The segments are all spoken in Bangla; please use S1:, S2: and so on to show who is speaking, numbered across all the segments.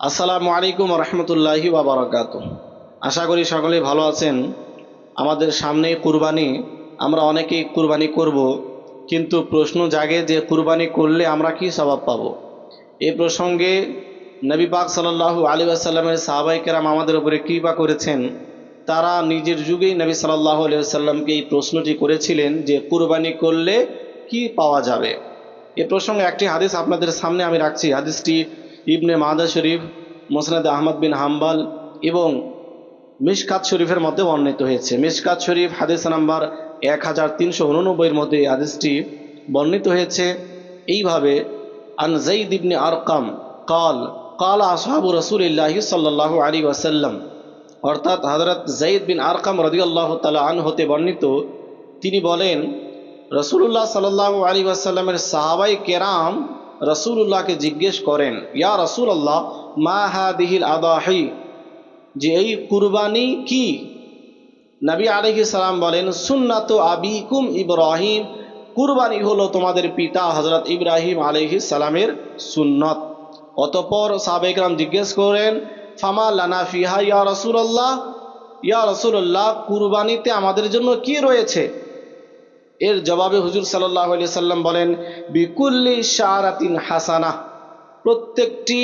S1: আসসালামু আলাইকুম রহমতুল্লাহি বাবরাকাত আশা করি সকলে ভালো আছেন। আমাদের সামনে কুরবানি, আমরা অনেকেই কুরবানি করব, কিন্তু প্রশ্ন জাগে যে কুরবানি করলে আমরা কি স্বভাব পাব? এ প্রসঙ্গে নবী পাক সাল্লাল্লাহু আলী আসাল্লামের সাহাবাই কেরাম আমাদের উপরে কৃপা করেছেন। তারা নিজের যুগেই নবী সাল্লাল্লাহু আলি আসাল্লামকে এই প্রশ্নটি করেছিলেন যে কুরবানি করলে কি পাওয়া যাবে? এ প্রসঙ্গে একটি হাদিস আপনাদের সামনে আমি রাখছি। হাদিসটি ইবনে মাদা শরীফ, মোসনাদ আহমদ বিন হাম্বাল এবং মিশকাত শরীফের মধ্যে বর্ণিত হয়েছে। মিশকাত শরীফ, হাদিস নাম্বার এক হাজার তিনশো উননব্বইয়ের মধ্যে এই হাদিসটি বর্ণিত হয়েছে। এইভাবে, আন জঈদ ইবনে আরকাম কাল কাল আসহাবু রসুলিল্লাহি সাল্লাল্লাহু আলী ওয়াসাল্লাম, অর্থাৎ হজরত জাইদ বিন আরকাম রদিয়াল্লাহ তালা আন হতে বর্ণিত, তিনি বলেন রসুল্লাহ সাল্লাহ আলী আসাল্লামের সাহাবাই কেরাম রসুল্লাহকে জিজ্ঞেস করেন, ইয়া রসুল আল্লাহ মা হাদিহিল আদাহি? যে এই কুরবানি কি? নবী আলহি সালাম বলেন, সুন্নাত আবিকুম ইব্রাহিম। কুরবানি হলো তোমাদের পিতা হজরত ইব্রাহিম আলহি সালামের সুন্নত। অতপর সাবেকরাম জিজ্ঞেস করেন, ফামা লানা ফিহা ইয়া রসুল্লাহ ইয়া রসুল্লাহ কুরবানিতে আমাদের জন্য কি রয়েছে? এর জবাবে হুজুর সাল্লাহ আলি সাল্লাম বলেন, বিকুল্লি শারাতিন হাসানা, প্রত্যেকটি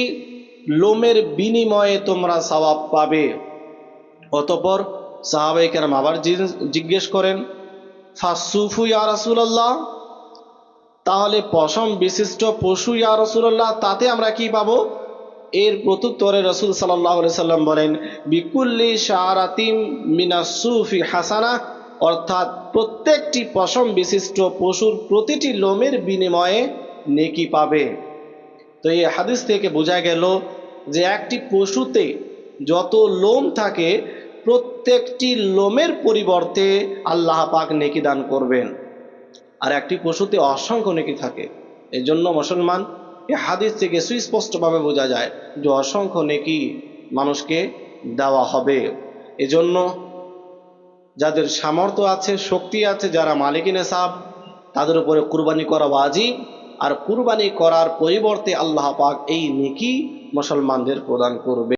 S1: লোমের বিনিময়ে তোমরা সবাব পাবে। অতপর সাহাবাই কেরাম আবার জিজ্ঞেস করেন ফাসুফু ইয়া রসুল্লাহ তাহলে পশম বিশিষ্ট পশু ইয়া রসুল্লাহ তাতে আমরা কি পাবো? এর প্রত্যুত্তরে রসুল সাল্লাহ সাল্লাম বলেন, বিকুল্লি শাহরাতিম মিনাসুফি হাসানা অর্থাৎ প্রত্যেকটি পশম বিশিষ্ট পশুর প্রতিটি লোমের বিনিময়ে নেকি পাবে। তো এই হাদিস থেকে বোঝা গেল যে একটি পশুতে যত লোম থাকে, প্রত্যেকটি লোমের পরিবর্তে আল্লাহ পাক নেকি দান করবেন। আর একটি পশুতে অসংখ্য নেকি থাকে। এই জন্য মুসলমান এই হাদিস থেকে সুস্পষ্টভাবে বোঝা যায় যে অসংখ্য নেকি মানুষকে দেওয়া হবে। এজন্য যাদের সামর্থ্য আছে, শক্তি আছে, যারা মালিকিনে সাব তাদের উপরে কুরবানি করা বাজি আর কুরবানি করার পরিবর্তে আল্লাহ পাক এই নেকি মুসলমানদের প্রদান করবে।